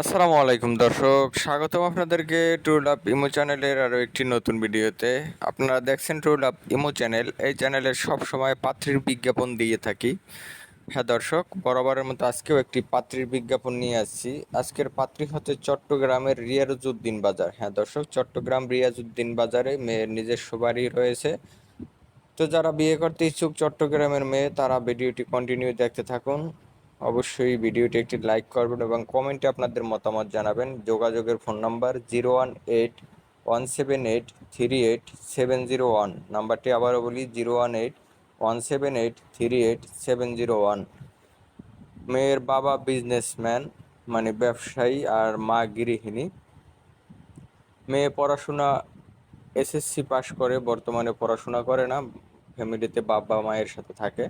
আসসালামু আলাইকুম দর্শক, স্বাগতম আপনাদেরকে ট্রুল আপ ইমো চ্যানেলের আরও একটি নতুন ভিডিওতে। আপনারা দেখছেন ট্রুল আপ ইমো চ্যানেল এই চ্যানেলে সব সময় পাত্রীর বিজ্ঞাপন দিয়ে থাকি। হ্যাঁ দর্শক, বরাবরের মতো আজকেও একটি পাত্রীর বিজ্ঞাপন নিয়ে আসছি। আজকের পাত্রী হচ্ছে চট্টগ্রামের রিয়াজুদ্দিন বাজার। হ্যাঁ দর্শক, চট্টগ্রাম রিয়াজুদ্দিন বাজারে মেয়ের নিজস্ব বাড়ি রয়েছে। তো যারা বিয়ে করতে ইচ্ছুক চট্টগ্রামের মেয়ে, তারা ভিডিওটি কন্টিনিউ দেখতে থাকুন। অবশ্যই ভিডিওটি একটি লাইক করবেন এবং কমেন্টে আপনাদের মতামত জানাবেন। যোগাযোগের phone number zero one eight one seven eight three eight seven zero one নাম্বারটি আবারও বলি zero one eight one seven eight three eight seven zero one মেয়ের বাবা বিজনেসম্যান মানে ব্যবসায়ী আর মা গৃহিণী। মেয়ে পড়াশোনা এসএসসি পাশ করে, বর্তমানে পড়াশোনা করে না ফ্যামিলিতে বাবা মায়ের সাথে থাকে।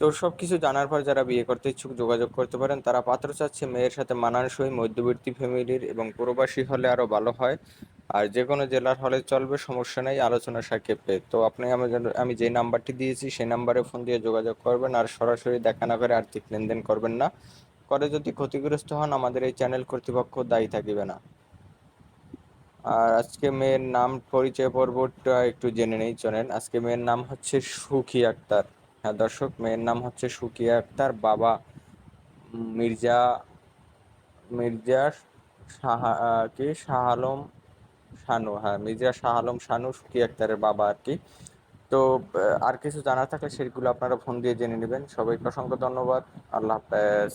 তো সব কিছু জানার পর যারা বিয়ে করতে ইচ্ছুক যোগাযোগ করতে পারেন, তারা পাত্র চাচ্ছে মেয়ের সাথে মানানসই মধ্যবর্তী ফ্যামিলির এবং প্রবাসী হলে আরও ভালো হয়। আর যে কোনো জেলার হলে চলবে, সমস্যা নেই, আলোচনা সাক্ষেপে তো আপনি আমি যে নাম্বারটি দিয়েছি, সেই নাম্বারে ফোন দিয়ে যোগাযোগ করবেন আর সরাসরি দেখা না করে আর্থিক লেনদেন করবেন না। করে যদি ক্ষতিগ্রস্ত হন, আমাদের এই চ্যানেল কর্তৃপক্ষ দায়ী থাকিবে না। আর আজকে মেয়ের নাম পরিচয় পর্বটা একটু জেনে নেই, চলেন। আজকে মেয়ের নাম হচ্ছে সুখী আক্তার। হ্যাঁ দর্শক, মেয়ের নাম হচ্ছে সুকিয়া। আক্তার বাবা মির্জা মির্জা শাহ কি? শাহ আলম শানু। হ্যাঁ মির্জা শাহ আলম শানু, সুকিয়া আক্তারের বাবা আর কি। তো আর কিছু জানার থাকলে সেগুলো আপনারা ফোন দিয়ে জেনে নেবেন। সবাইকে অসংখ্য ধন্যবাদ। আল্লাহ হাফেজ।